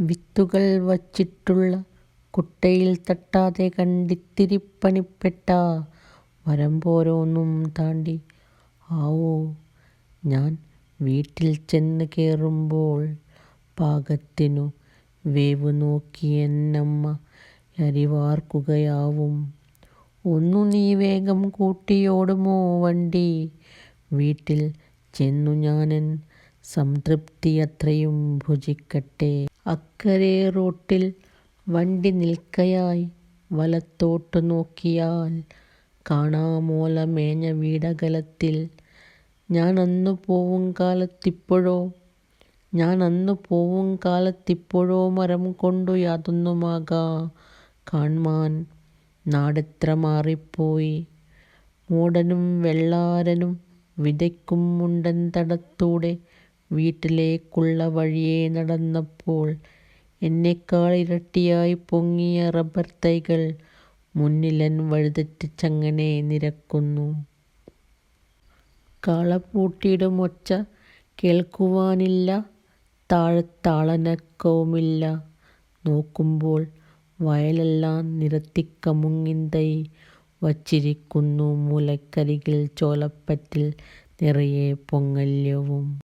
വിത്തുകൾ വച്ചിട്ടുള്ള കുട്ടയിൽ തട്ടാതെ കണ്ടിത്തിരി പണിപ്പെട്ട വരമ്പോരോന്നും താണ്ടി ആവോ ഞാൻ വീട്ടിൽ ചെന്ന് കയറുമ്പോൾ പാകത്തിനു വേവ് നോക്കി എന്നമ്മ അരിവാർക്കുകയാവും ഒന്നു നീ വേഗം കൂട്ടിയോടുമോ വണ്ടി വീട്ടിൽ ചെന്നു ഞാനൻ സംതൃപ്തി അത്രയും ഭുജിക്കട്ടെ. അക്കരെ റോട്ടിൽ വണ്ടി നിൽക്കയായി വലത്തോട്ടു നോക്കിയാൽ കാണാമോല മേഞ്ഞ വീടകലത്തിൽ. ഞാൻ അന്നു പോവും കാലത്തിപ്പോഴോ ഞാൻ അന്നു പോവും കാലത്തിപ്പോഴോ മരം കൊണ്ടു യാതൊന്നുമാകാ കാൺമാൻ നാടെത്ര മാറിപ്പോയി. മൂടനും വെള്ളാരനും വിതയ്ക്കും മുണ്ടൻ തടത്തൂടെ വീട്ടിലേക്കുള്ള വഴിയെ നടന്നപ്പോൾ എന്നെക്കാൾ ഇരട്ടിയായി പൊങ്ങിയ റബ്ബർ തൈകൾ മുന്നിലൻ വഴിതെറ്റിച്ചങ്ങനെ നിരക്കുന്നു. കാളപ്പൂട്ടിടും ഒച്ച കേൾക്കുവാനില്ല താഴത്താളനക്കവുമില്ല. നോക്കുമ്പോൾ വയലെല്ലാം നിരത്തി കമുങ്ങിൻ തൈ വച്ചിരിക്കുന്നു മൂലക്കരികിൽ ചോലപ്പറ്റിൽ നിറയെ പൊങ്ങല്യവും